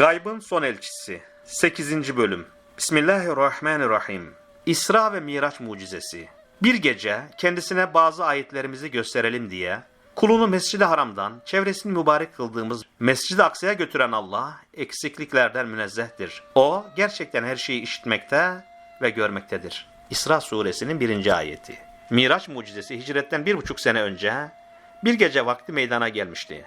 Gaybın Son Elçisi 8. Bölüm Bismillahirrahmanirrahim İsra ve Miraç Mucizesi Bir gece kendisine bazı ayetlerimizi gösterelim diye kulunu Mescid-i Haram'dan çevresini mübarek kıldığımız Mescid-i Aksa'ya götüren Allah eksikliklerden münezzehtir. O gerçekten her şeyi işitmekte ve görmektedir. İsra suresinin birinci ayeti. Miraç mucizesi hicretten bir buçuk sene önce bir gece vakti meydana gelmişti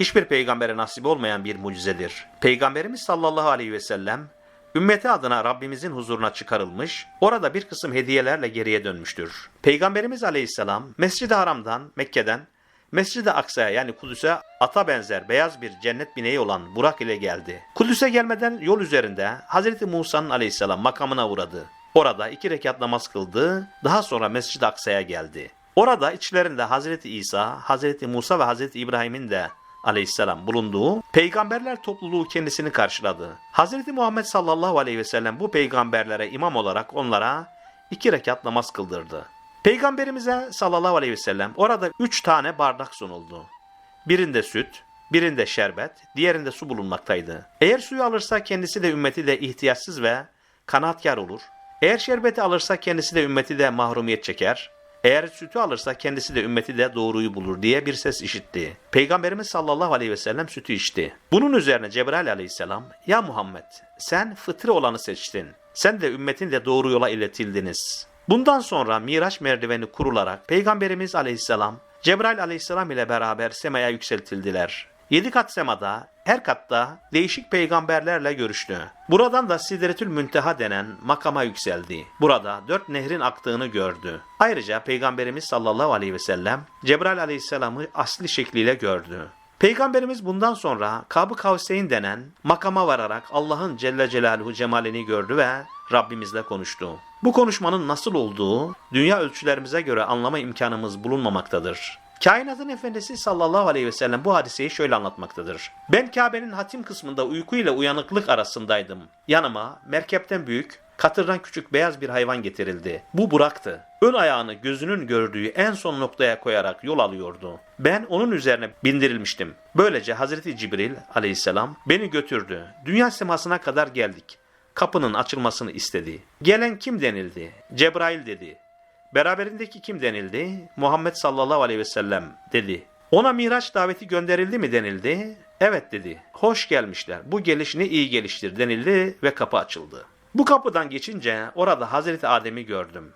hiçbir peygambere nasip olmayan bir mucizedir. Peygamberimiz sallallahu aleyhi ve sellem ümmeti adına Rabbimizin huzuruna çıkarılmış, orada bir kısım hediyelerle geriye dönmüştür. Peygamberimiz aleyhisselam Mescid-i Haram'dan, Mekke'den Mescid-i Aksa'ya yani Kudüs'e ata benzer beyaz bir cennet bineği olan Burak ile geldi. Kudüs'e gelmeden yol üzerinde Hazreti Musa'nın aleyhisselam makamına uğradı. Orada iki rekat namaz kıldı, daha sonra Mescid-i Aksa'ya geldi. Orada içlerinde Hazreti İsa, Hazreti Musa ve Hazreti İbrahim'in de aleyhisselam bulunduğu peygamberler topluluğu kendisini karşıladı. Hazreti Muhammed sallallahu aleyhi ve sellem bu peygamberlere imam olarak onlara iki rekat namaz kıldırdı. Peygamberimize sallallahu aleyhi ve sellem orada üç tane bardak sunuldu. Birinde süt, birinde şerbet, diğerinde su bulunmaktaydı. Eğer suyu alırsa kendisi de ümmeti de ihtiyaçsız ve kanaatkar olur. Eğer şerbeti alırsa kendisi de ümmeti de mahrumiyet çeker. Eğer sütü alırsa kendisi de ümmeti de doğruyu bulur diye bir ses işitti. Peygamberimiz sallallahu aleyhi ve sellem sütü içti. Bunun üzerine Cebrail aleyhisselam, Ya Muhammed sen fıtri olanı seçtin. Sen de ümmetin de doğru yola iletildiniz. Bundan sonra Miraç merdiveni kurularak Peygamberimiz aleyhisselam, Cebrail aleyhisselam ile beraber semaya yükseltildiler. Yedi kat semada, her katta değişik peygamberlerle görüştü. Buradan da Sidretül Münteha denen makama yükseldi. Burada dört nehrin aktığını gördü. Ayrıca Peygamberimiz sallallahu aleyhi ve sellem Cebrail aleyhisselamı asli şekliyle gördü. Peygamberimiz bundan sonra Kab-ı Kavseyn denen makama vararak Allah'ın Celle Celaluhu cemalini gördü ve Rabbimizle konuştu. Bu konuşmanın nasıl olduğu dünya ölçülerimize göre anlama imkanımız bulunmamaktadır. Kainatın efendisi sallallahu aleyhi ve sellem bu hadiseyi şöyle anlatmaktadır. Ben Kabe'nin hatim kısmında uyku ile uyanıklık arasındaydım. Yanıma merkepten büyük, katırdan küçük beyaz bir hayvan getirildi. Bu Burak'tı. Ön ayağını gözünün gördüğü en son noktaya koyarak yol alıyordu. Ben onun üzerine bindirilmiştim. Böylece Hazreti Cibril aleyhisselam beni götürdü. Dünya semasına kadar geldik. Kapının açılmasını istedi. Gelen kim denildi? Cebrail dedi. Beraberindeki kim denildi? Muhammed sallallahu aleyhi ve sellem dedi. Ona Miraç daveti gönderildi mi denildi? Evet dedi. Hoş gelmişler. Bu geliş ne iyi geliştir denildi ve kapı açıldı. Bu kapıdan geçince orada Hazreti Adem'i gördüm.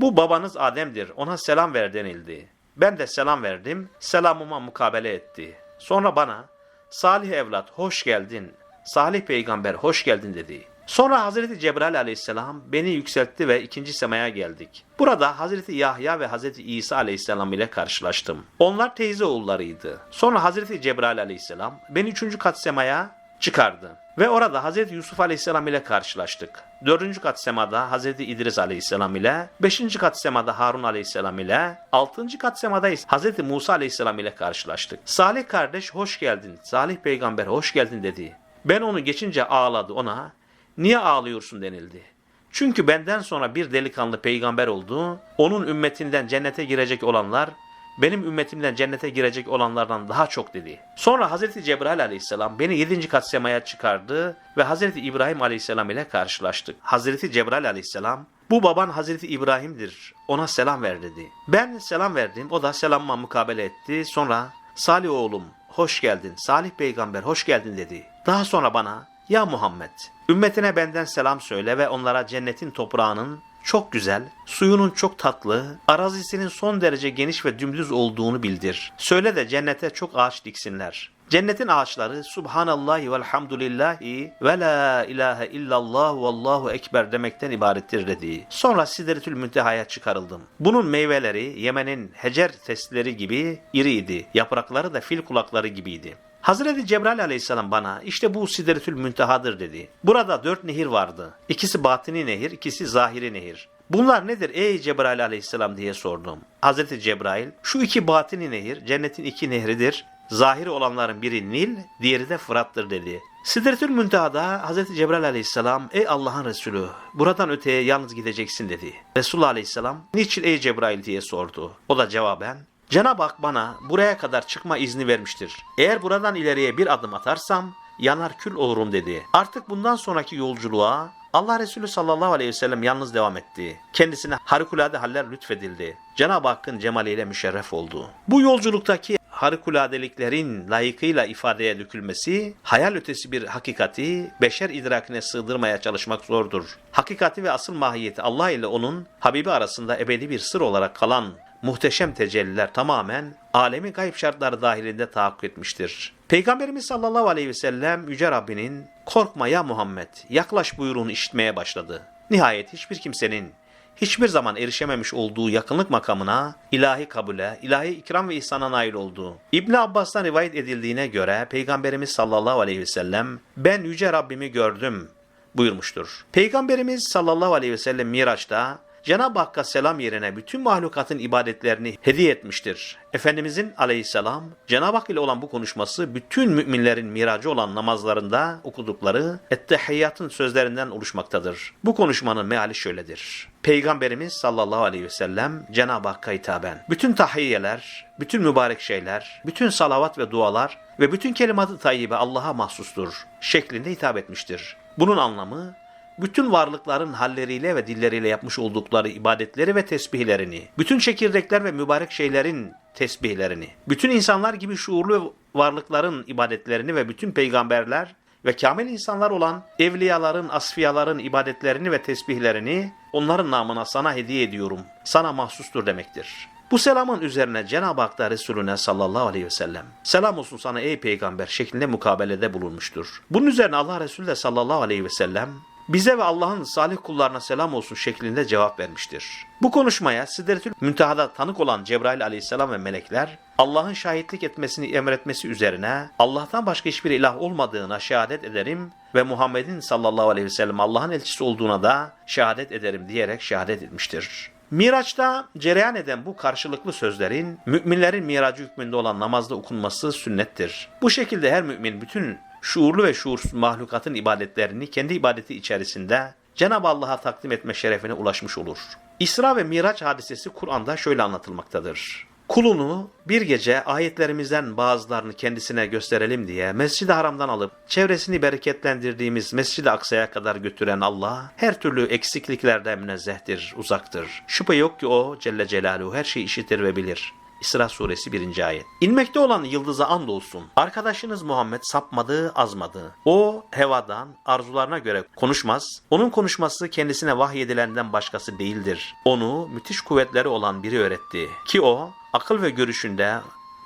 Bu babanız Adem'dir. Ona selam ver denildi. Ben de selam verdim. Selamıma mukabele etti. Sonra bana Salih evlat hoş geldin. Salih peygamber hoş geldin dedi. Sonra Hazreti Cebrail aleyhisselam beni yükseltti ve ikinci semaya geldik. Burada Hazreti Yahya ve Hazreti İsa aleyhisselam ile karşılaştım. Onlar teyze oğullarıydı. Sonra Hazreti Cebrail aleyhisselam beni üçüncü kat semaya çıkardı. Ve orada Hazreti Yusuf aleyhisselam ile karşılaştık. Dördüncü kat semada Hazreti İdris aleyhisselam ile, beşinci kat semada Harun aleyhisselam ile, altıncı kat semada ise Hazreti Musa aleyhisselam ile karşılaştık. Salih kardeş hoş geldin, Salih peygamber hoş geldin dedi. Ben onu geçince ağladı ona, niye ağlıyorsun denildi. Çünkü benden sonra bir delikanlı peygamber oldu, onun ümmetinden cennete girecek olanlar, benim ümmetimden cennete girecek olanlardan daha çok dedi. Sonra Hazreti Cebrail aleyhisselam beni yedinci kat semaya çıkardı ve Hazreti İbrahim aleyhisselam ile karşılaştık. Hazreti Cebrail aleyhisselam bu baban Hazreti İbrahim'dir ona selam ver dedi. Ben selam verdim o da selamıma mukabele etti. Sonra Salih oğlum hoş geldin Salih peygamber hoş geldin dedi. Daha sonra bana ya Muhammed ümmetine benden selam söyle ve onlara cennetin toprağının çok güzel, suyunun çok tatlı, arazisinin son derece geniş ve dümdüz olduğunu bildir. Söyle de cennete çok ağaç diksinler. Cennetin ağaçları Subhanallahi velhamdülillahi ve la ilahe illallah vallahu ekber demekten ibarettir dedi. Sonra Sidretül Münteha'ya çıkarıldım. Bunun meyveleri Yemen'in hecer testleri gibi iriydi. Yaprakları da fil kulakları gibiydi. Hazreti Cebrail aleyhisselam bana işte bu Sidretül Müntehadır dedi. Burada dört nehir vardı. İkisi batini nehir, ikisi zahiri nehir. Bunlar nedir ey Cebrail aleyhisselam diye sordum. Hazreti Cebrail şu iki batini nehir cennetin iki nehridir. Zahiri olanların biri Nil, diğeri de Fırat'tır dedi. Sidretül Münteha'da Hazreti Cebrail aleyhisselam ey Allah'ın Resulü buradan öteye yalnız gideceksin dedi. Resulullah aleyhisselam niçin ey Cebrail diye sordu. O da cevaben Cenab-ı Hak bana buraya kadar çıkma izni vermiştir. Eğer buradan ileriye bir adım atarsam yanar kül olurum dedi. Artık bundan sonraki yolculuğa Allah Resulü sallallahu aleyhi ve sellem yalnız devam etti. Kendisine harikulade haller lütfedildi. Cenab-ı Hakk'ın cemaliyle müşerref oldu. Bu yolculuktaki harikuladeliklerin layıkıyla ifadeye dökülmesi, hayal ötesi bir hakikati beşer idrakine sığdırmaya çalışmak zordur. Hakikati ve asıl mahiyeti Allah ile onun Habibi arasında ebedi bir sır olarak kalan muhteşem tecelliler tamamen alemi gayb şartları dahilinde tahakkuk etmiştir. Peygamberimiz sallallahu aleyhi ve sellem Yüce Rabbinin korkma ya Muhammed yaklaş buyruğunu işitmeye başladı. Nihayet hiçbir kimsenin hiçbir zaman erişememiş olduğu yakınlık makamına, ilahi kabule, ilahi ikram ve ihsana nail oldu. İbn Abbas'tan rivayet edildiğine göre Peygamberimiz sallallahu aleyhi ve sellem ben yüce Rabbimi gördüm buyurmuştur. Peygamberimiz sallallahu aleyhi ve sellem Miraç'ta Cenab-ı Hakk'a selam yerine bütün mahlukatın ibadetlerini hediye etmiştir. Efendimizin aleyhisselam Cenab-ı Hak ile olan bu konuşması bütün müminlerin miracı olan namazlarında okudukları ettehiyyatın sözlerinden oluşmaktadır. Bu konuşmanın meali şöyledir. Peygamberimiz sallallahu aleyhi ve sellem Cenab-ı Hakk'a hitaben bütün tahiyyeler, bütün mübarek şeyler, bütün salavat ve dualar ve bütün kelimat-ı tayyibe Allah'a mahsustur şeklinde hitap etmiştir. Bunun anlamı bütün varlıkların halleriyle ve dilleriyle yapmış oldukları ibadetleri ve tesbihlerini, bütün çekirdekler ve mübarek şeylerin tesbihlerini, bütün insanlar gibi şuurlu varlıkların ibadetlerini ve bütün peygamberler ve kamil insanlar olan evliyaların, asfiyaların ibadetlerini ve tesbihlerini onların namına sana hediye ediyorum. Sana mahsustur demektir. Bu selamın üzerine Cenab-ı Hak da Resulüne sallallahu aleyhi ve sellem selam olsun sana ey peygamber şeklinde mukabelede bulunmuştur. Bunun üzerine Allah Resulü de sallallahu aleyhi ve sellem bize ve Allah'ın salih kullarına selam olsun şeklinde cevap vermiştir. Bu konuşmaya Sidretül Münteha'da tanık olan Cebrail aleyhisselam ve melekler Allah'ın şahitlik etmesini emretmesi üzerine Allah'tan başka hiçbir ilah olmadığına şehadet ederim ve Muhammed'in sallallahu aleyhi ve sellem Allah'ın elçisi olduğuna da şehadet ederim diyerek şehadet etmiştir. Miraç'ta cereyan eden bu karşılıklı sözlerin müminlerin miracı hükmünde olan namazda okunması sünnettir. Bu şekilde her mümin bütün şuurlu ve şuursuz mahlukatın ibadetlerini kendi ibadeti içerisinde Cenab-ı Allah'a takdim etme şerefine ulaşmış olur. İsra ve Miraç hadisesi Kur'an'da şöyle anlatılmaktadır. Kulunu bir gece ayetlerimizden bazılarını kendisine gösterelim diye Mescid-i Haram'dan alıp çevresini bereketlendirdiğimiz Mescid-i Aksa'ya kadar götüren Allah her türlü eksikliklerden münezzehtir, uzaktır. Şüphe yok ki o Celle Celaluhu her şeyi işitir ve bilir. İsra suresi 1. ayet. İnmekte olan yıldıza andolsun. Arkadaşınız Muhammed sapmadı, azmadı. O hevadan, arzularına göre konuşmaz. Onun konuşması kendisine vahyedilenden başkası değildir. Onu müthiş kuvvetleri olan biri öğretti. Ki o akıl ve görüşünde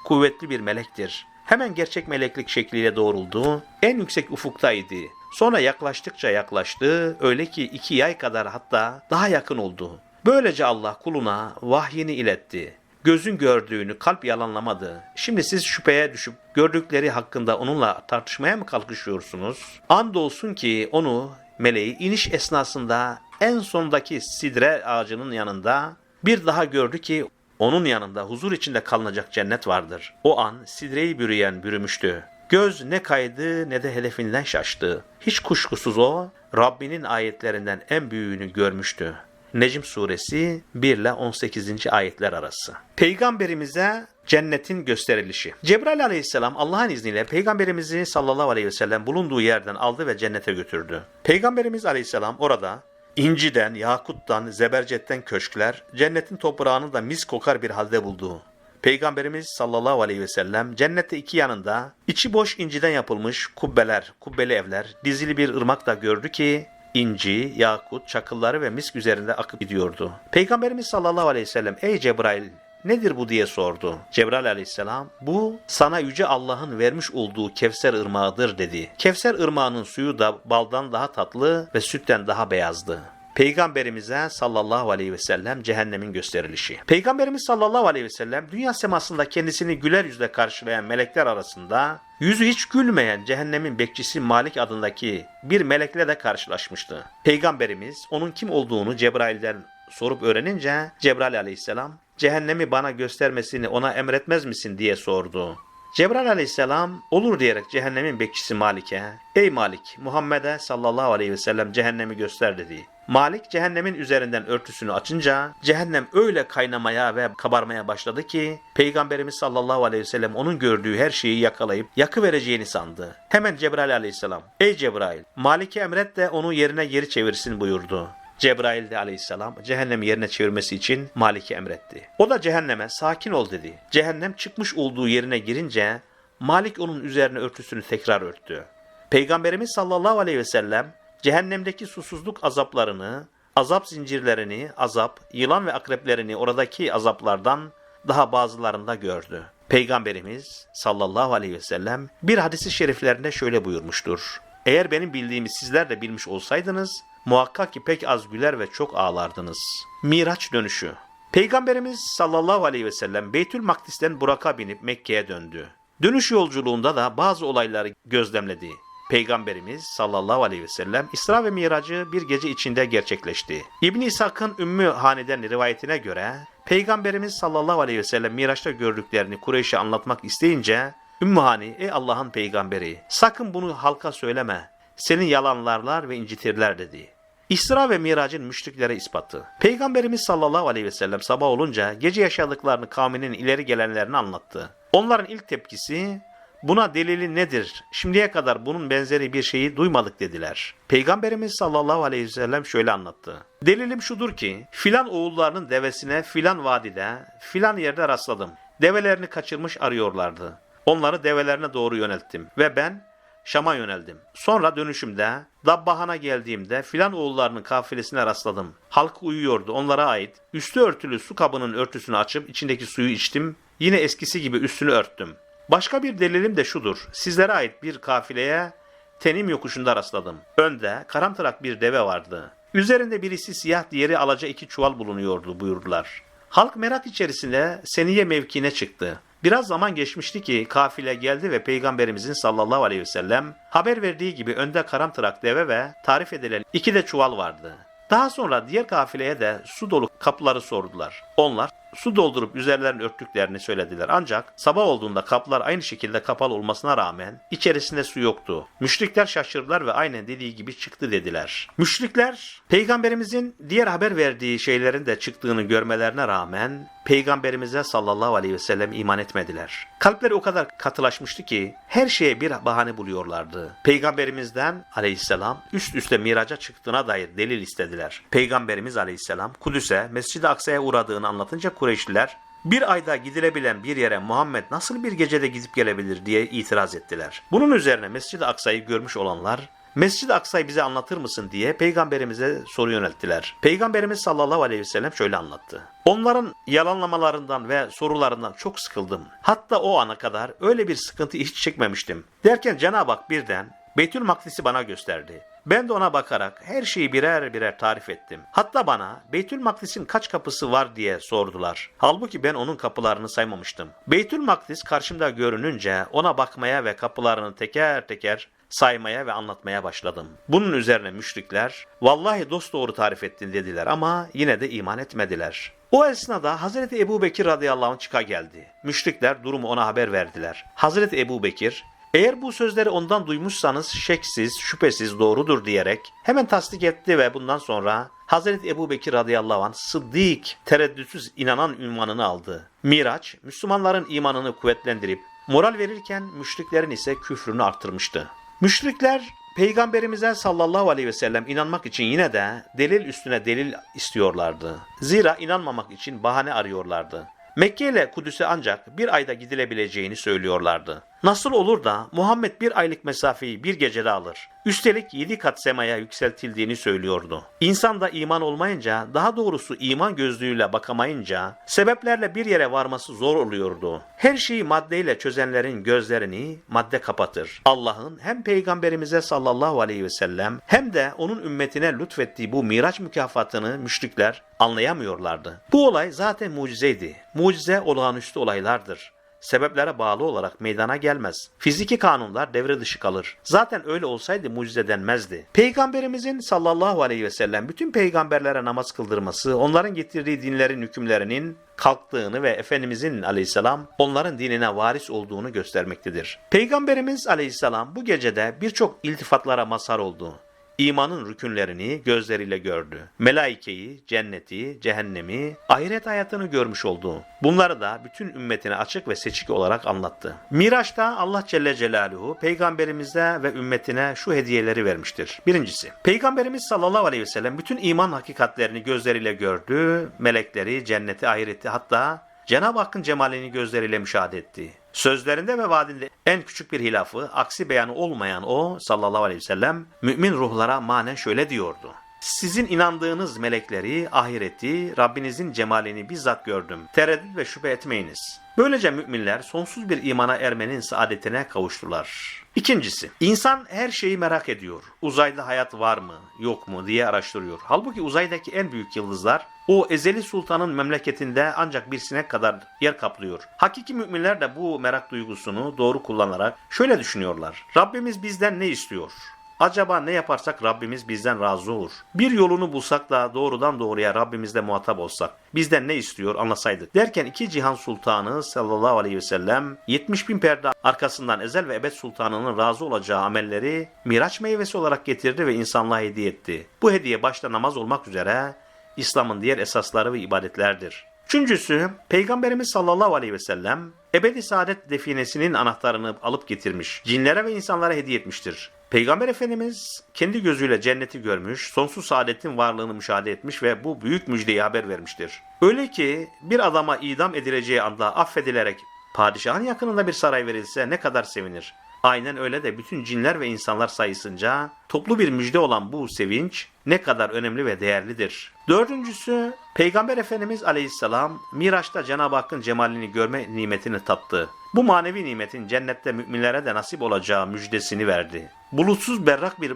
kuvvetli bir melektir. Hemen gerçek meleklik şekliyle doğruldu. En yüksek ufuktaydı. Sonra yaklaştıkça yaklaştı. Öyle ki iki yay kadar hatta daha yakın oldu. Böylece Allah kuluna vahyini iletti. Gözün gördüğünü kalp yalanlamadı. Şimdi siz şüpheye düşüp gördükleri hakkında onunla tartışmaya mı kalkışıyorsunuz? Andolsun ki onu meleği iniş esnasında en sondaki sidre ağacının yanında bir daha gördü ki onun yanında huzur içinde kalınacak cennet vardır. O an sidreyi bürüyen bürümüştü. Göz ne kaydı ne de hedefinden şaştı. Hiç kuşkusuz o Rabbinin ayetlerinden en büyüğünü görmüştü. Necm suresi 1 ile 18. ayetler arası. Peygamberimize cennetin gösterilişi. Cebrail aleyhisselam Allah'ın izniyle peygamberimizi sallallahu aleyhi ve sellem bulunduğu yerden aldı ve cennete götürdü. Peygamberimiz aleyhisselam orada inciden, yakuttan, zebercetten köşkler, cennetin toprağını da mis kokar bir halde buldu. Peygamberimiz sallallahu aleyhi ve sellem cennette iki yanında içi boş inciden yapılmış kubbeler, kubbeli evler, dizili bir ırmak da gördü ki inci, yakut, çakılları ve misk üzerinde akıp gidiyordu. Peygamberimiz sallallahu aleyhi ve sellem ey Cebrail nedir bu diye sordu. Cebrail aleyhisselam bu sana yüce Allah'ın vermiş olduğu Kevser ırmağıdır dedi. Kevser ırmağının suyu da baldan daha tatlı ve sütten daha beyazdı. Peygamberimize sallallahu aleyhi ve sellem cehennemin gösterilişi. Peygamberimiz sallallahu aleyhi ve sellem dünya semasında kendisini güler yüzle karşılayan melekler arasında yüzü hiç gülmeyen cehennemin bekçisi Malik adındaki bir melekle de karşılaşmıştı. Peygamberimiz onun kim olduğunu Cebrail'den sorup öğrenince Cebrail aleyhisselam cehennemi bana göstermesini ona emretmez misin diye sordu. Cebrail aleyhisselam olur diyerek cehennemin bekçisi Malik'e Ey Malik Muhammed'e sallallahu aleyhi ve sellem cehennemi göster dedi. Malik cehennemin üzerinden örtüsünü açınca cehennem öyle kaynamaya ve kabarmaya başladı ki Peygamberimiz sallallahu aleyhi ve sellem onun gördüğü her şeyi yakalayıp yakıvereceğini sandı. Hemen Cebrail aleyhisselam Ey Cebrail Malik'e emret de onu yerine geri çevirsin buyurdu. Cebrail de aleyhisselam cehennemi yerine çevirmesi için Malik'e emretti. O da cehenneme sakin ol dedi. Cehennem çıkmış olduğu yerine girince Malik onun üzerine örtüsünü tekrar örttü. Peygamberimiz sallallahu aleyhi ve sellem cehennemdeki susuzluk azaplarını, azap zincirlerini, azap, yılan ve akreplerini oradaki azaplardan daha bazılarında gördü. Peygamberimiz sallallahu aleyhi ve sellem bir hadisi şeriflerinde şöyle buyurmuştur. Eğer benim bildiğimi sizler de bilmiş olsaydınız, muhakkak ki pek az güler ve çok ağlardınız. Miraç dönüşü Peygamberimiz sallallahu aleyhi ve sellem Beytül Makdis'ten Burak'a binip Mekke'ye döndü. Dönüş yolculuğunda da bazı olayları gözlemledi. Peygamberimiz sallallahu aleyhi ve sellem İsra ve Miracı bir gece içinde gerçekleşti. İbn İshak'ın Ümmü Hane'den rivayetine göre Peygamberimiz sallallahu aleyhi ve sellem Miraç'ta gördüklerini Kureyş'e anlatmak isteyince Ümmü Hani ey Allah'ın peygamberi sakın bunu halka söyleme. Seni yalanlarlar ve incitirler dedi. İsra ve Mirac'ın müşriklere ispatı. Peygamberimiz sallallahu aleyhi ve sellem sabah olunca gece yaşadıklarını kavminin ileri gelenlerine anlattı. Onların ilk tepkisi buna delili nedir? Şimdiye kadar bunun benzeri bir şeyi duymadık dediler. Peygamberimiz sallallahu aleyhi ve sellem şöyle anlattı. Delilim şudur ki filan oğullarının devesine filan vadide filan yerde rastladım. Develerini kaçırmış arıyorlardı. Onları develerine doğru yönelttim ve ben Şam'a yöneldim. Sonra dönüşümde Dabbahan'a geldiğimde filan oğullarının kafilesine rastladım. Halk uyuyordu onlara ait. Üstü örtülü su kabının örtüsünü açıp içindeki suyu içtim. Yine eskisi gibi üstünü örttüm. Başka bir delilim de şudur. Sizlere ait bir kafileye Tenim yokuşunda rastladım. Önde karamtırak bir deve vardı. Üzerinde birisi siyah diğeri alaca iki çuval bulunuyordu buyurdular. Halk merak içerisinde Seniye mevkine çıktı. Biraz zaman geçmişti ki kafile geldi ve Peygamberimizin sallallahu aleyhi ve sellem haber verdiği gibi önde karamtırak deve ve tarif edilen iki de çuval vardı. Daha sonra diğer kafileye de su dolu kapları sordular. Onlar su doldurup üzerlerini örttüklerini söylediler. Ancak sabah olduğunda kaplar aynı şekilde kapalı olmasına rağmen içerisinde su yoktu. Müşrikler şaşırdılar ve aynen dediği gibi çıktı dediler. Müşrikler peygamberimizin diğer haber verdiği şeylerin de çıktığını görmelerine rağmen peygamberimize sallallahu aleyhi ve sellem iman etmediler. Kalpleri o kadar katılaşmıştı ki her şeye bir bahane buluyorlardı. Peygamberimizden aleyhisselam üst üste miraca çıktığına dair delil istediler. Peygamberimiz aleyhisselam Kudüs'e Mescid-i Aksa'ya uğradığını anlatınca Kureyşliler bir ayda gidilebilen bir yere Muhammed nasıl bir gecede gidip gelebilir diye itiraz ettiler. Bunun üzerine Mescid-i Aksa'yı görmüş olanlar Mescid-i Aksa'yı bize anlatır mısın diye peygamberimize soru yönelttiler. Peygamberimiz sallallahu aleyhi ve sellem şöyle anlattı. Onların yalanlamalarından ve sorularından çok sıkıldım. Hatta o ana kadar öyle bir sıkıntı hiç çekmemiştim. Derken Cenab-ı Hak birden Beytül Makdis'i bana gösterdi. Ben de ona bakarak her şeyi birer birer tarif ettim. Hatta bana Beytül Makdis'in kaç kapısı var diye sordular. Halbuki ben onun kapılarını saymamıştım. Beytül Makdis karşımda görününce ona bakmaya ve kapılarını teker teker saymaya ve anlatmaya başladım. Bunun üzerine müşrikler, vallahi dost doğru tarif ettin dediler ama yine de iman etmediler. O esnada Hazreti Ebu Bekir radıyallahu anh çıka geldi. Müşrikler durumu ona haber verdiler. Hazreti Ebu Bekir, eğer bu sözleri ondan duymuşsanız şeksiz, şüphesiz doğrudur diyerek hemen tasdik etti ve bundan sonra Hazreti Ebu Bekir radıyallahu anh Sıddık, tereddütsüz inanan ünvanını aldı. Miraç, Müslümanların imanını kuvvetlendirip moral verirken müşriklerin ise küfrünü artırmıştı. Müşrikler Peygamberimize sallallahu aleyhi ve sellem inanmak için yine de delil üstüne delil istiyorlardı. Zira inanmamak için bahane arıyorlardı. Mekke ile Kudüs'e ancak bir ayda gidilebileceğini söylüyorlardı. Nasıl olur da Muhammed bir aylık mesafeyi bir gecede alır? Üstelik yedi kat semaya yükseltildiğini söylüyordu. İnsan da iman olmayınca, daha doğrusu iman gözlüğüyle bakamayınca, sebeplerle bir yere varması zor oluyordu. Her şeyi maddeyle çözenlerin gözlerini madde kapatır. Allah'ın hem peygamberimize sallallahu aleyhi ve sellem hem de onun ümmetine lütfettiği bu miraç mükafatını müşrikler anlayamıyorlardı. Bu olay zaten mucizeydi. Mucize olağanüstü olaylardır sebeplere bağlı olarak meydana gelmez. Fiziki kanunlar devre dışı kalır. Zaten öyle olsaydı mucize denmezdi. Peygamberimizin sallallahu aleyhi ve sellem bütün peygamberlere namaz kıldırması, onların getirdiği dinlerin hükümlerinin kalktığını ve Efendimizin aleyhisselam onların dinine varis olduğunu göstermektedir. Peygamberimiz aleyhisselam bu gecede birçok iltifatlara mazhar oldu. İmanın rükünlerini gözleriyle gördü. Melaikeyi, cenneti, cehennemi, ahiret hayatını görmüş oldu. Bunları da bütün ümmetine açık ve seçik olarak anlattı. Miraç'ta Allah Celle Celaluhu peygamberimize ve ümmetine şu hediyeleri vermiştir. Birincisi, Peygamberimiz sallallahu aleyhi ve sellem bütün iman hakikatlerini gözleriyle gördü. Melekleri, cenneti, ahireti hatta Cenab-ı Hakk'ın cemalini gözleriyle müşahede etti. Sözlerinde ve vaadinde en küçük bir hilafı, aksi beyanı olmayan o sallallahu aleyhi ve sellem mümin ruhlara manen şöyle diyordu. Sizin inandığınız melekleri, ahireti, Rabbinizin cemalini bizzat gördüm. Tereddüt ve şüphe etmeyiniz. Böylece müminler sonsuz bir imana ermenin saadetine kavuştular. İkincisi, insan her şeyi merak ediyor. Uzayda hayat var mı, yok mu diye araştırıyor. Halbuki uzaydaki en büyük yıldızlar o ezeli sultanın memleketinde ancak bir sinek kadar yer kaplıyor. Hakiki müminler de bu merak duygusunu doğru kullanarak şöyle düşünüyorlar. Rabbimiz bizden ne istiyor? Acaba ne yaparsak Rabbimiz bizden razı olur. Bir yolunu bulsak da doğrudan doğruya Rabbimizle muhatap olsak. Bizden ne istiyor anlasaydık. Derken iki cihan sultanı sallallahu aleyhi ve sellem 70 bin perde arkasından ezel ve ebed sultanının razı olacağı amelleri miraç meyvesi olarak getirdi ve insanlığa hediye etti. Bu hediye başta namaz olmak üzere İslam'ın diğer esasları ve ibadetlerdir. Üçüncüsü, Peygamberimiz sallallahu aleyhi ve sellem ebedi saadet definesinin anahtarını alıp getirmiş, cinlere ve insanlara hediye etmiştir. Peygamber Efendimiz kendi gözüyle cenneti görmüş, sonsuz saadetin varlığını müşahede etmiş ve bu büyük müjdeyi haber vermiştir. Öyle ki bir adama idam edileceği anda affedilerek padişahın yakınında bir saray verilse ne kadar sevinir. Aynen öyle de bütün cinler ve insanlar sayısınca toplu bir müjde olan bu sevinç ne kadar önemli ve değerlidir. Dördüncüsü Peygamber Efendimiz Aleyhisselam Miraç'ta Cenab-ı Hakk'ın cemalini görme nimetini tattı. Bu manevi nimetin cennette müminlere de nasip olacağı müjdesini verdi. Bulutsuz berrak bir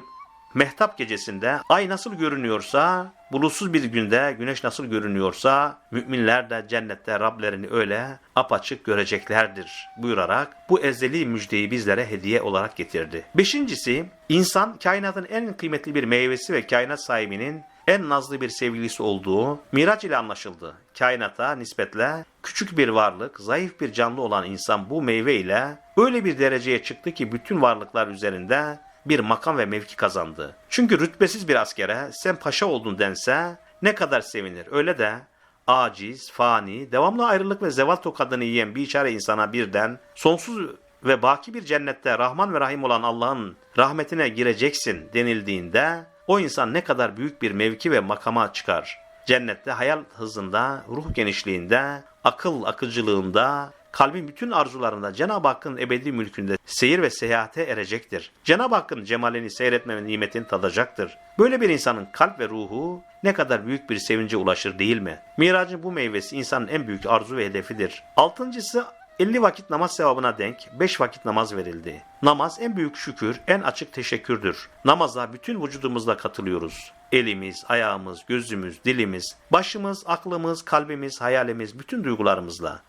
Mehtap gecesinde ay nasıl görünüyorsa, bulutsuz bir günde güneş nasıl görünüyorsa, müminler de cennette Rablerini öyle apaçık göreceklerdir buyurarak bu ezeli müjdeyi bizlere hediye olarak getirdi. Beşincisi, insan kainatın en kıymetli bir meyvesi ve kainat sahibinin en nazlı bir sevgilisi olduğu Miraç ile anlaşıldı. Kainata nispetle küçük bir varlık, zayıf bir canlı olan insan bu meyve ile öyle bir dereceye çıktı ki bütün varlıklar üzerinde bir makam ve mevki kazandı. Çünkü rütbesiz bir askere sen paşa oldun dense ne kadar sevinir. Öyle de aciz, fani, devamlı ayrılık ve zeval tokadını yiyen bir içare insana birden sonsuz ve baki bir cennette Rahman ve Rahim olan Allah'ın rahmetine gireceksin denildiğinde o insan ne kadar büyük bir mevki ve makama çıkar. Cennette hayal hızında, ruh genişliğinde, akıl akıcılığında, kalbin bütün arzularında Cenab-ı Hakk'ın ebedi mülkünde seyir ve seyahate erecektir. Cenab-ı Hakk'ın cemalini seyretme ve nimetini tadacaktır. Böyle bir insanın kalp ve ruhu ne kadar büyük bir sevince ulaşır değil mi? Miracın bu meyvesi insanın en büyük arzu ve hedefidir. Altıncısı 50 vakit namaz sevabına denk 5 vakit namaz verildi. Namaz en büyük şükür, en açık teşekkürdür. Namaza bütün vücudumuzla katılıyoruz. Elimiz, ayağımız, gözümüz, dilimiz, başımız, aklımız, kalbimiz, hayalimiz, bütün duygularımızla.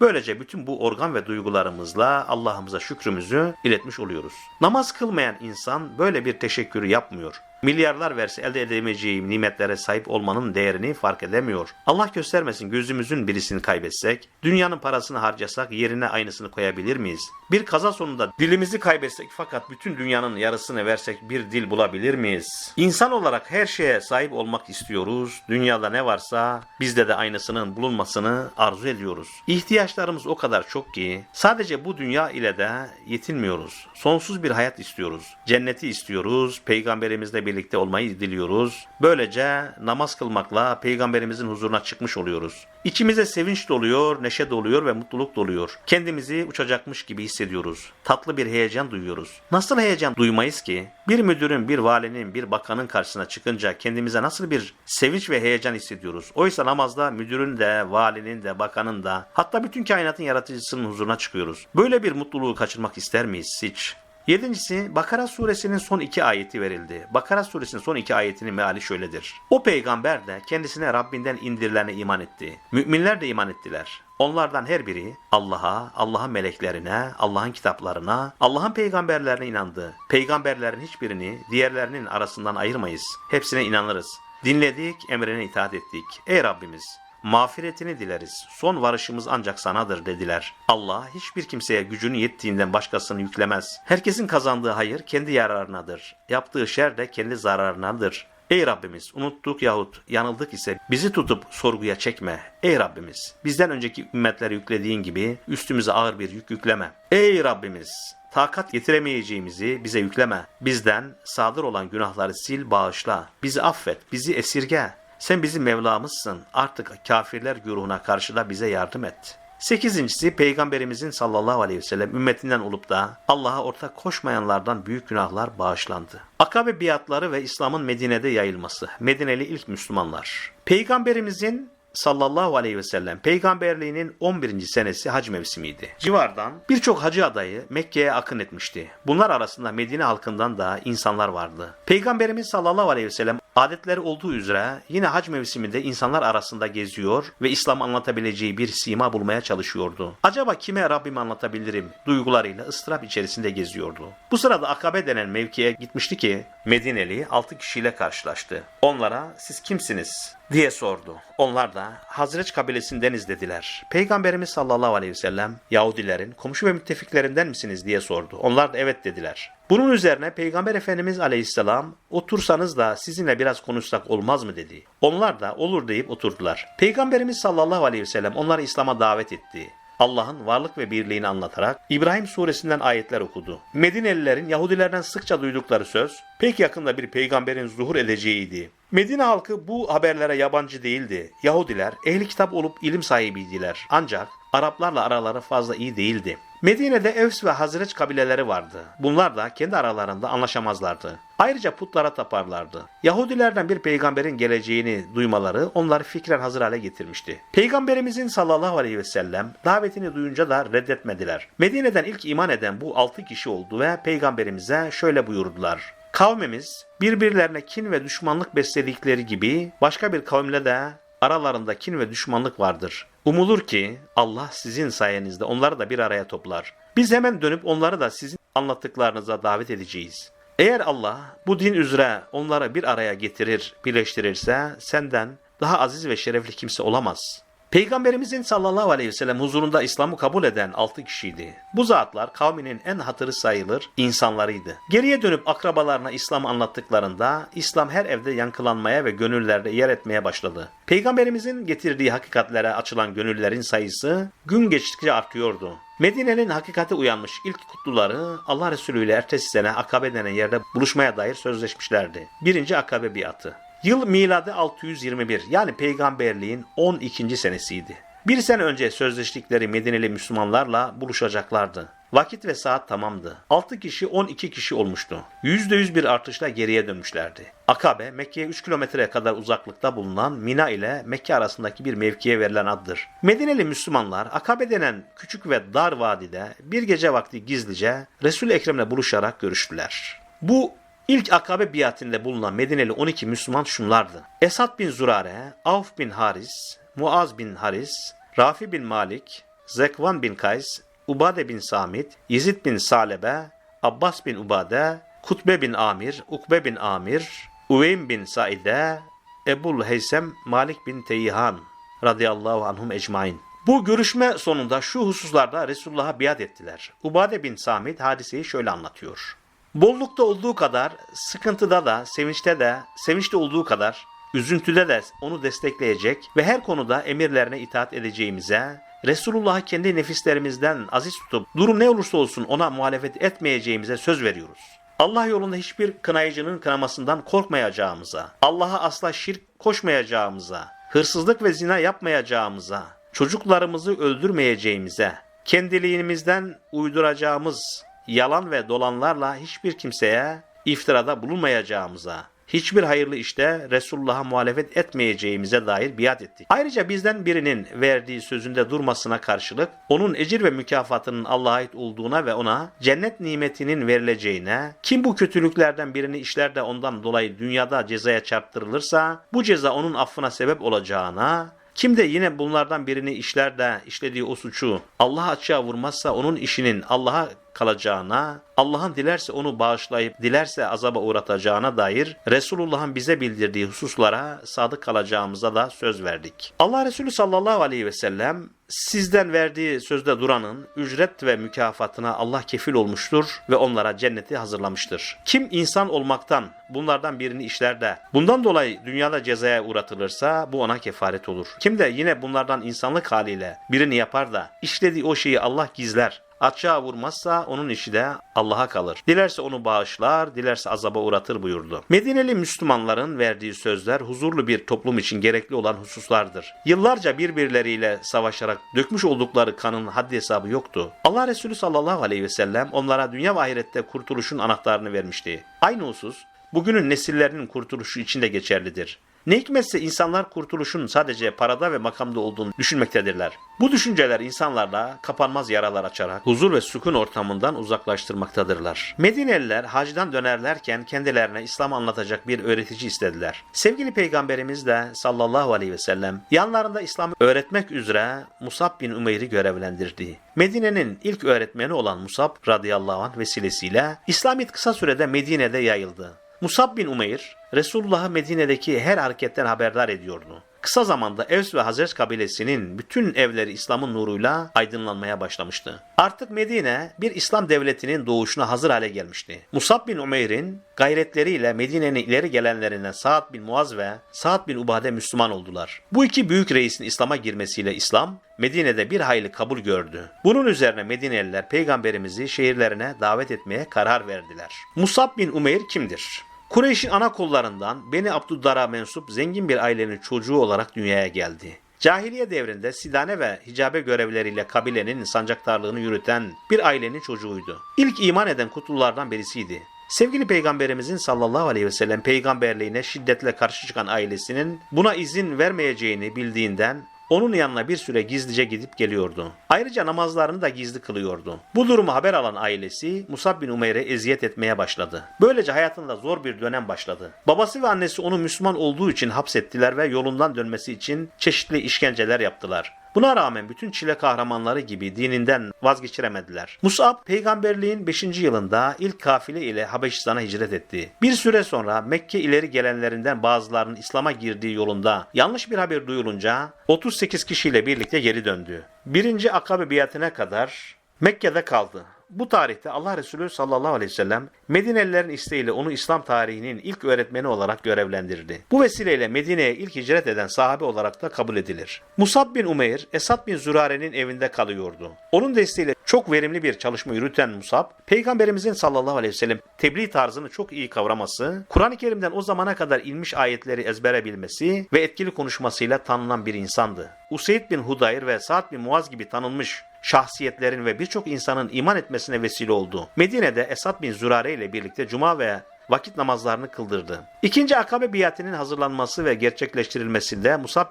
Böylece bütün bu organ ve duygularımızla Allah'ımıza şükrümüzü iletmiş oluyoruz. Namaz kılmayan insan böyle bir teşekkürü yapmıyor. Milyarlar verse elde edemeyeceği nimetlere sahip olmanın değerini fark edemiyor. Allah göstermesin gözümüzün birisini kaybetsek, dünyanın parasını harcasak yerine aynısını koyabilir miyiz? Bir kaza sonunda dilimizi kaybetsek fakat bütün dünyanın yarısını versek bir dil bulabilir miyiz? İnsan olarak her şeye sahip olmak istiyoruz. Dünyada ne varsa bizde de aynısının bulunmasını arzu ediyoruz. İhtiyaçlarımız o kadar çok ki sadece bu dünya ile de yetinmiyoruz. Sonsuz bir hayat istiyoruz. Cenneti istiyoruz. Peygamberimizle birlikte olmayı diliyoruz. Böylece namaz kılmakla peygamberimizin huzuruna çıkmış oluyoruz. İçimize sevinç doluyor, neşe doluyor ve mutluluk doluyor. Kendimizi uçacakmış gibi hissediyoruz. Tatlı bir heyecan duyuyoruz. Nasıl heyecan duymayız ki? Bir müdürün, bir valinin, bir bakanın karşısına çıkınca kendimize nasıl bir sevinç ve heyecan hissediyoruz? Oysa namazda müdürün de, valinin de, bakanın da, hatta bütün kainatın yaratıcısının huzuruna çıkıyoruz. Böyle bir mutluluğu kaçırmak ister miyiz hiç? Yedincisi Bakara suresinin son iki ayeti verildi. Bakara suresinin son iki ayetinin meali şöyledir. O peygamber de kendisine Rabbinden indirilene iman etti. Müminler de iman ettiler. Onlardan her biri Allah'a, Allah'ın meleklerine, Allah'ın kitaplarına, Allah'ın peygamberlerine inandı. Peygamberlerin hiçbirini diğerlerinin arasından ayırmayız. Hepsine inanırız. Dinledik, emrine itaat ettik. Ey Rabbimiz! Mağfiretini dileriz. Son varışımız ancak sanadır dediler. Allah hiçbir kimseye gücünün yettiğinden başkasını yüklemez. Herkesin kazandığı hayır kendi yararınadır. Yaptığı şer de kendi zararınadır. Ey Rabbimiz unuttuk yahut yanıldık ise bizi tutup sorguya çekme. Ey Rabbimiz bizden önceki ümmetlere yüklediğin gibi üstümüze ağır bir yük yükleme. Ey Rabbimiz takat getiremeyeceğimizi bize yükleme. Bizden sadır olan günahları sil bağışla. Bizi affet, bizi esirge. Sen bizim Mevlamızsın. Artık kafirler güruhuna karşı da bize yardım et. Sekizincisi Peygamberimizin sallallahu aleyhi ve sellem ümmetinden olup da Allah'a ortak koşmayanlardan büyük günahlar bağışlandı. Akabe biatları ve İslam'ın Medine'de yayılması. Medineli ilk Müslümanlar. Peygamberimizin sallallahu aleyhi ve sellem peygamberliğinin 11. senesi hac mevsimiydi. Civardan birçok hacı adayı Mekke'ye akın etmişti. Bunlar arasında Medine halkından da insanlar vardı. Peygamberimiz sallallahu aleyhi ve sellem adetleri olduğu üzere yine hac mevsiminde insanlar arasında geziyor ve İslam anlatabileceği bir sima bulmaya çalışıyordu. Acaba kime Rabbimi anlatabilirim duygularıyla ıstırap içerisinde geziyordu. Bu sırada Akabe denen mevkiye gitmişti ki Medineli 6 kişiyle karşılaştı. Onlara siz kimsiniz diye sordu. Onlar da Hazreç kabilesindeniz dediler. Peygamberimiz sallallahu aleyhi ve sellem Yahudilerin komşu ve müttefiklerinden misiniz diye sordu. Onlar da evet dediler. Bunun üzerine Peygamber Efendimiz aleyhisselam otursanız da sizinle biraz konuşsak olmaz mı dedi. Onlar da olur deyip oturdular. Peygamberimiz sallallahu aleyhi ve sellem onları İslam'a davet etti. Allah'ın varlık ve birliğini anlatarak İbrahim suresinden ayetler okudu. Medinelilerin Yahudilerden sıkça duydukları söz pek yakında bir peygamberin zuhur edeceğiydi. Medine halkı bu haberlere yabancı değildi. Yahudiler ehli kitap olup ilim sahibiydiler. Ancak Araplarla araları fazla iyi değildi. Medine'de Evs ve Hazreç kabileleri vardı. Bunlar da kendi aralarında anlaşamazlardı. Ayrıca putlara taparlardı. Yahudilerden bir peygamberin geleceğini duymaları onları fikren hazır hale getirmişti. Peygamberimizin sallallahu aleyhi ve sellem davetini duyunca da reddetmediler. Medine'den ilk iman eden bu altı kişi oldu ve peygamberimize şöyle buyurdular. Kavmimiz birbirlerine kin ve düşmanlık besledikleri gibi başka bir kavimle de aralarında kin ve düşmanlık vardır. Umulur ki Allah sizin sayenizde onları da bir araya toplar. Biz hemen dönüp onları da sizin anlattıklarınıza davet edeceğiz. Eğer Allah bu din üzere onları bir araya getirir, birleştirirse senden daha aziz ve şerefli kimse olamaz. Peygamberimizin sallallahu aleyhi ve sellem huzurunda İslam'ı kabul eden altı kişiydi. Bu zatlar kavminin en hatırı sayılır insanlarıydı. Geriye dönüp akrabalarına İslam'ı anlattıklarında İslam her evde yankılanmaya ve gönüllerde yer etmeye başladı. Peygamberimizin getirdiği hakikatlere açılan gönüllerin sayısı gün geçtikçe artıyordu. Medine'nin hakikate uyanmış ilk kutluları Allah Resulü ile ertesi sene Akabe denen yerde buluşmaya dair sözleşmişlerdi. Birinci Akabe biatı. Yıl miladı 621 yani peygamberliğin 12. senesiydi. Bir sene önce sözleştikleri Medineli Müslümanlarla buluşacaklardı. Vakit ve saat tamamdı. 6 kişi 12 kişi olmuştu. %100 bir artışla geriye dönmüşlerdi. Akabe, Mekke'ye 3 kilometreye kadar uzaklıkta bulunan Mina ile Mekke arasındaki bir mevkiye verilen addır. Medineli Müslümanlar Akabe denen küçük ve dar vadide bir gece vakti gizlice Resul-i Ekrem'le buluşarak görüştüler. Bu İlk akabe biatinde bulunan Medineli 12 Müslüman şunlardı. Esad bin Zurare, Avf bin Haris, Muaz bin Haris, Rafi bin Malik, Zekvan bin Kays, Ubade bin Samit, Yezid bin Salebe, Abbas bin Ubade, Kutbe bin Amir, Ukbe bin Amir, Uveym bin Saide, Ebul Heysem, Malik bin Teyhan radıyallahu anhum ecmain. Bu görüşme sonunda şu hususlarda Resulullah'a biat ettiler. Ubade bin Samit hadiseyi şöyle anlatıyor. Bollukta olduğu kadar, sıkıntıda da, sevinçte de, sevinçte olduğu kadar, üzüntüde de onu destekleyecek ve her konuda emirlerine itaat edeceğimize, Resulullah'ı kendi nefislerimizden aziz tutup durum ne olursa olsun ona muhalefet etmeyeceğimize söz veriyoruz. Allah yolunda hiçbir kınayıcının kınamasından korkmayacağımıza, Allah'a asla şirk koşmayacağımıza, hırsızlık ve zina yapmayacağımıza, çocuklarımızı öldürmeyeceğimize, kendiliğimizden uyduracağımız yalan ve dolanlarla hiçbir kimseye iftirada bulunmayacağımıza, hiçbir hayırlı işte Resulullah'a muhalefet etmeyeceğimize dair biat ettik. Ayrıca bizden birinin verdiği sözünde durmasına karşılık onun ecir ve mükafatının Allah'a ait olduğuna ve ona cennet nimetinin verileceğine, kim bu kötülüklerden birini işler de ondan dolayı dünyada cezaya çarptırılırsa bu ceza onun affına sebep olacağına, kim de yine bunlardan birini işler de işlediği o suçu Allah açığa vurmazsa onun işinin Allah'a kalacağına, Allah'ın dilerse onu bağışlayıp dilerse azaba uğratacağına dair Resulullah'ın bize bildirdiği hususlara sadık kalacağımıza da söz verdik. Allah Resulü sallallahu aleyhi ve sellem sizden verdiği sözde duranın ücret ve mükafatına Allah kefil olmuştur ve onlara cenneti hazırlamıştır. Kim insan olmaktan bunlardan birini işler de bundan dolayı dünyada cezaya uğratılırsa bu ona kefaret olur. Kim de yine bunlardan insanlık haliyle birini yapar da işlediği o şeyi Allah gizler açığa vurmazsa onun işi de Allah'a kalır. Dilerse onu bağışlar, dilerse azaba uğratır buyurdu. Medineli Müslümanların verdiği sözler huzurlu bir toplum için gerekli olan hususlardır. Yıllarca birbirleriyle savaşarak dökmüş oldukları kanın haddi hesabı yoktu. Allah Resulü sallallahu aleyhi ve sellem onlara dünya ve ahirette kurtuluşun anahtarını vermişti. Aynı husus bugünün nesillerinin kurtuluşu için de geçerlidir. Ne hikmetse insanlar kurtuluşun sadece parada ve makamda olduğunu düşünmektedirler. Bu düşünceler insanlarla kapanmaz yaralar açarak huzur ve sükun ortamından uzaklaştırmaktadırlar. Medineliler hacdan dönerlerken kendilerine İslam anlatacak bir öğretici istediler. Sevgili Peygamberimiz de sallallahu aleyhi ve sellem yanlarında İslam'ı öğretmek üzere Musab bin Umeyr'i görevlendirdi. Medine'nin ilk öğretmeni olan Musab radıyallahu anh vesilesiyle İslamiyet kısa sürede Medine'de yayıldı. Musab bin Umeyr, Resulullah'ı Medine'deki her hareketten haberdar ediyordu. Kısa zamanda Evs ve Hazret kabilesinin bütün evleri İslam'ın nuruyla aydınlanmaya başlamıştı. Artık Medine bir İslam devletinin doğuşuna hazır hale gelmişti. Musab bin Umeyr'in gayretleriyle Medine'nin ileri gelenlerinden Sa'd bin Muaz ve Sa'd bin Ubade Müslüman oldular. Bu iki büyük reisin İslam'a girmesiyle İslam Medine'de bir hayli kabul gördü. Bunun üzerine Medineliler peygamberimizi şehirlerine davet etmeye karar verdiler. Musab bin Umeyr kimdir? Kureyş'in ana kollarından Beni Abdüddar'a mensup zengin bir ailenin çocuğu olarak dünyaya geldi. Cahiliye devrinde sidane ve hicabe görevleriyle kabilenin sancaktarlığını yürüten bir ailenin çocuğuydu. İlk iman eden kutlulardan birisiydi. Sevgili Peygamberimizin sallallahu aleyhi ve sellem peygamberliğine şiddetle karşı çıkan ailesinin buna izin vermeyeceğini bildiğinden onun yanına bir süre gizlice gidip geliyordu. Ayrıca namazlarını da gizli kılıyordu. Bu durumu haber alan ailesi Musab bin Umeyr'e eziyet etmeye başladı. Böylece hayatında zor bir dönem başladı. Babası ve annesi onu Müslüman olduğu için hapsettiler ve yolundan dönmesi için çeşitli işkenceler yaptılar. Buna rağmen bütün çile kahramanları gibi dininden vazgeçiremediler. Musab peygamberliğin 5. yılında ilk kafile ile Habeşistan'a hicret etti. Bir süre sonra Mekke ileri gelenlerinden bazılarının İslam'a girdiği yolunda yanlış bir haber duyulunca 38 kişiyle birlikte geri döndü. Birinci Akabe biatine kadar Mekke'de kaldı. Bu tarihte Allah Resulü sallallahu aleyhi ve sellem Medinelilerin isteğiyle onu İslam tarihinin ilk öğretmeni olarak görevlendirdi. Bu vesileyle Medine'ye ilk hicret eden sahabe olarak da kabul edilir. Musab bin Umeyr, Esad bin Zürare'nin evinde kalıyordu. Onun desteğiyle çok verimli bir çalışma yürüten Musab, Peygamberimizin sallallahu aleyhi ve sellem tebliğ tarzını çok iyi kavraması, Kur'an-ı Kerim'den o zamana kadar inmiş ayetleri ezbere bilmesi ve etkili konuşmasıyla tanınan bir insandı. Useyd bin Hudayr ve Sa'd bin Muaz gibi tanınmış şahsiyetlerin ve birçok insanın iman etmesine vesile oldu. Medine'de Esad bin Zürare ile birlikte cuma ve vakit namazlarını kıldırdı. İkinci Akabe biatinin hazırlanması ve gerçekleştirilmesinde Musab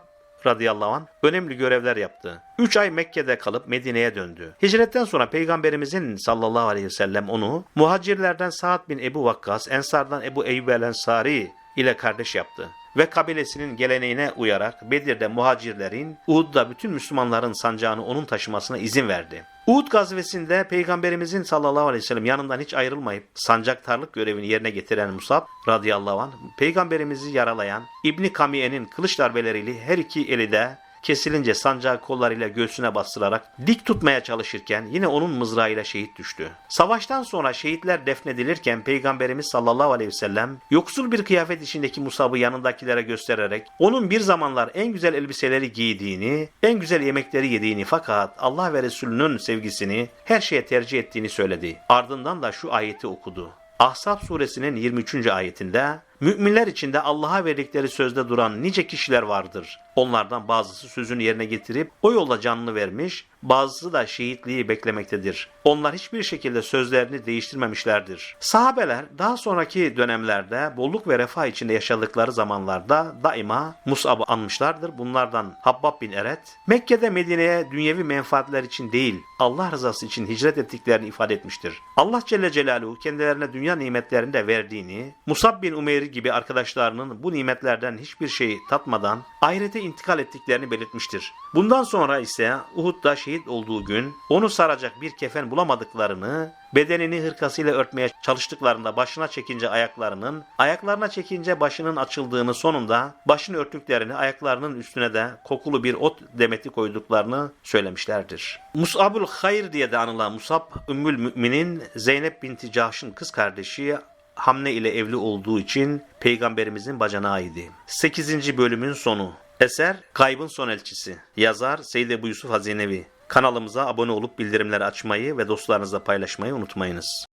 radıyallahu anh önemli görevler yaptı. 3 ay Mekke'de kalıp Medine'ye döndü. Hicretten sonra Peygamberimizin sallallahu aleyhi ve sellem onu muhacirlerden Sa'd bin Ebu Vakkas, Ensardan Ebu Eyyub el Ensari ile kardeş yaptı ve kabilesinin geleneğine uyarak Bedir'de muhacirlerin, Uhud'da bütün Müslümanların sancağını onun taşımasına izin verdi. Uhud gazvesinde Peygamberimizin sallallahu aleyhi ve sellem yanından hiç ayrılmayıp sancaktarlık görevini yerine getiren Musab radıyallahu anh, Peygamberimizi yaralayan İbni Kamiye'nin kılıç darbeleriyle her iki eli de kesilince sancağı kollarıyla göğsüne bastırarak dik tutmaya çalışırken yine onun mızrağıyla şehit düştü. Savaştan sonra şehitler defnedilirken Peygamberimiz sallallahu aleyhi ve sellem yoksul bir kıyafet içindeki Musab'ı yanındakilere göstererek onun bir zamanlar en güzel elbiseleri giydiğini, en güzel yemekleri yediğini fakat Allah ve Resulünün sevgisini her şeye tercih ettiğini söyledi. Ardından da şu ayeti okudu. Ahzab suresinin 23. ayetinde Müminler içinde Allah'a verdikleri sözde duran nice kişiler vardır. Onlardan bazısı sözünü yerine getirip o yolda canını vermiş, bazısı da şehitliği beklemektedir. Onlar hiçbir şekilde sözlerini değiştirmemişlerdir. Sahabeler daha sonraki dönemlerde bolluk ve refah içinde yaşadıkları zamanlarda daima Mus'ab'ı anmışlardır. Bunlardan Habbab bin Eret, Mekke'de Medine'ye dünyevi menfaatler için değil, Allah rızası için hicret ettiklerini ifade etmiştir. Allah Celle Celaluhu kendilerine dünya nimetlerini de verdiğini, Musab bin Umeyr gibi arkadaşlarının bu nimetlerden hiçbir şey tatmadan ahirete intikal ettiklerini belirtmiştir. Bundan sonra ise Uhud'da şehit olduğu gün onu saracak bir kefen bulamadıklarını, bedenini hırkasıyla örtmeye çalıştıklarında başına çekince ayaklarının, ayaklarına çekince başının açıldığını sonunda başını örttüklerini ayaklarının üstüne de kokulu bir ot demeti koyduklarını söylemişlerdir. Mus'abul Hayr diye de anılan Musab, Ümmül Mü'minin Zeynep binti Cahş'ın kız kardeşi Hamne ile evli olduğu için peygamberimizin bacanağıydı. 8. bölümün sonu. Eser Kaybın Son Elçisi. Yazar Seyyid Ebu Yusuf Hazinevi. Kanalımıza abone olup bildirimleri açmayı ve dostlarınızla paylaşmayı unutmayınız.